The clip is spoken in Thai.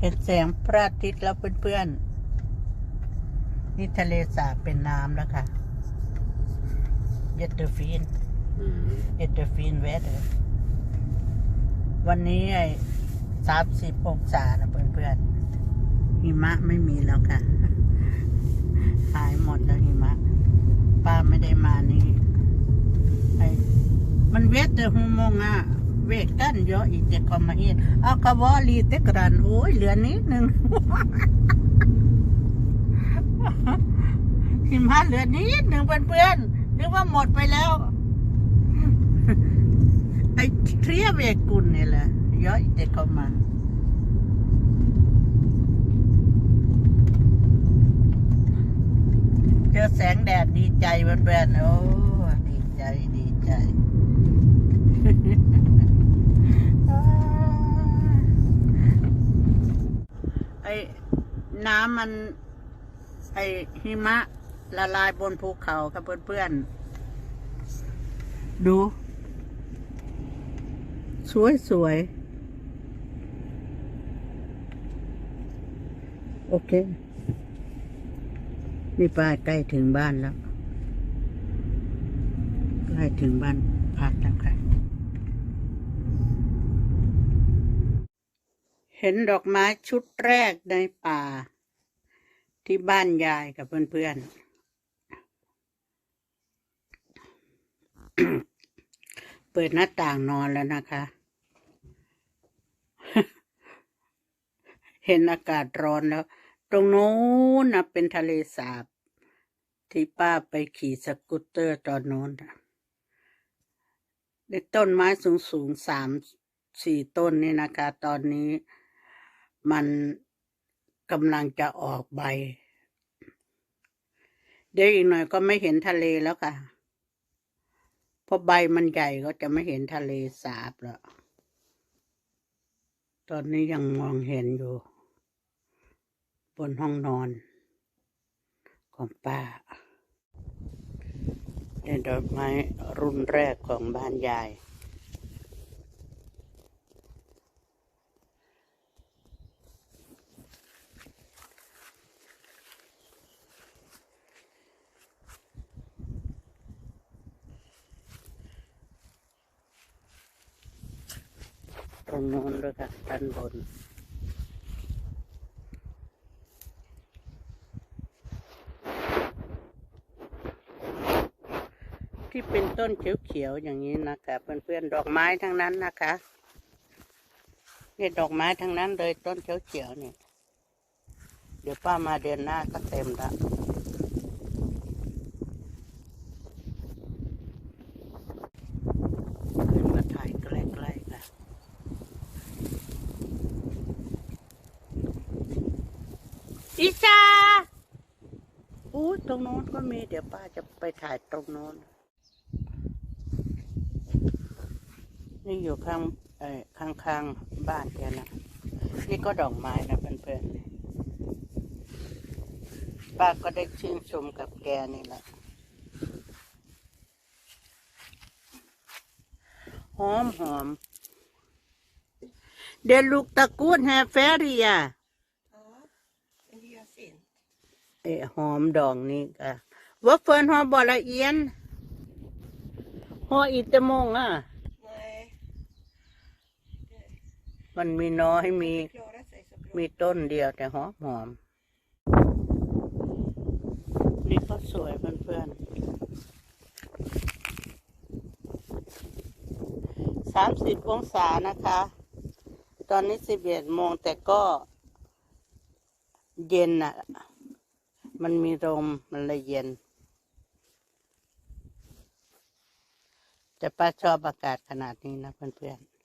เห็นแสงพระอาทิตย์แล้วเพื่อนๆ นี่ทะเลสาบเป็นน้ำแล้วค่ะเยตเตอร์ฟีนเยตเตอร์ฟีนเวดวันนี้ไอ้สามสิบองศานะเพื่อนๆ หิมะไม่มีแล้วค่ะ หายหมดแล้วหิมะ ป้าไม่ได้มานี่ไอ้มันเวทเดอร์ฮูมงอะ เวทกันเยอะอีกจะก็มาเห็นเอากระวอลีเตกรันโอ้ยเหลือนิดนึงหิมะเหลือนิดหนึ่งเพื่อนๆนึกว่าหมดไปแล้ว ไอ้เทรียเวกุลนี่แหละเยอะอีกจะก็มาเจอแสงแดดดีใจเพื่อนๆโอ้ดีใจดีใจ ไอ้ น้ำมัน ไอหิมะ ละลายบนภูเขาครับเพื่อนๆ ดู สวยสวยๆโอเค นี่ป้าใกล้ถึงบ้านแล้ว ใกล้ถึงบ้านพักแล้วค่ะ เห็นดอกไม้ชุดแรกในป่า ที่บ้านยายกับเพื่อนๆ เปิดหน้าต่างนอนแล้วนะคะ เห็นอากาศร้อนแล้ว ตรงโน้นนะเป็นทะเลสาบ ที่ป้าไปขี่สกูตเตอร์ตอนโน้นในต้นไม้สูงๆสามสี่ต้นนี่นะคะ ตอนนี้ มันกำลังจะออกใบ เดี๋ยวอีกหน่อยก็ไม่เห็นทะเลแล้วค่ะ เพราะใบมันใหญ่ก็จะไม่เห็นทะเลสาบแล้ว ตอนนี้ยังมองเห็นอยู่ บนห้องนอน ของป้าเป็นดอกไม้รุ่นแรกของบ้านยาย ตรงโน้นด้วยค่ะด้านบน ที่เป็นต้นเขียวๆอย่างนี้นะคะเพื่อนๆดอกไม้ทั้งนั้นนะคะเนี่ยดอกไม้ทั้งนั้นเลยต้นเขียวๆเนี่ยเดี๋ยวป้ามาเดือนหน้าก็เต็มละขึ้นมาถ่ายใกล้ๆค่ะ อิชาอู้ตรงโน้นก็มีเดี๋ยวป้าจะไปถ่ายตรงโน้น นี่อยู่ข้างเอ่อข้างข้างๆบ้านแกนะนี่ก็ดอกไม้นะเพื่อนๆ ป้าก็ได้ชื่นชมกับแกนี่แหละหอมหอม เดลูกตะกูดแฮเฟรีย En hyacint. เอ้หอมดอกนี่ก็ว่าเฟิร์นหอมบอละเอียนหออีตะมงอะ Nej, มันมีน้อยมี klarar sig så bra. มีต้นเดียวแต่หอมหอมนี่ก็สวยเพื่อนๆสามสิบองศานะคะ ตอนนี้สิบเอ็ดโมงแต่ก็ เย็นอะ มันมีลมมันเลยเย็นแต่ป้าชอบอากาศขนาดนี้นะเพื่อนๆ